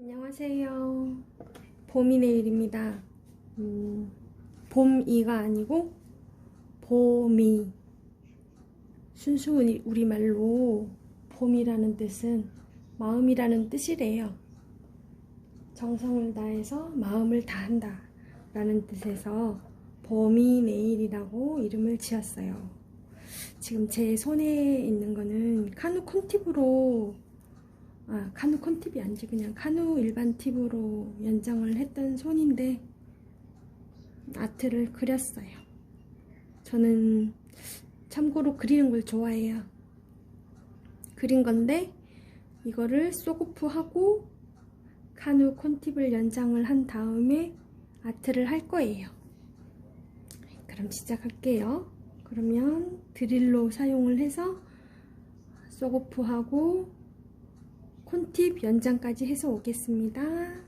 안녕하세요. 봄이 내일입니다. 음, 봄이가 아니고 봄이. 순수 우리- 우리말로 봄이라는 뜻은 마음이라는 뜻이래요. 정성을 다해서 마음을 다한다 라는 뜻에서 봄이 내일이라고 이름을 지었어요. 지금 제 손에 있는 거는 카누 콘팁으로 아, 카누 콘팁이 아니지 그냥 카누 일반 팁으로 연장을 했던 손인데 아트를 그렸어요. 저는 참고로 그리는 걸 좋아해요. 그린 건데 이거를 소고프하고 카누 콘팁을 연장을 한 다음에 아트를 할 거예요. 그럼 시작할게요. 그러면 드릴로 사용을 해서 소고프하고 콘팁 연장까지 해서 오겠습니다.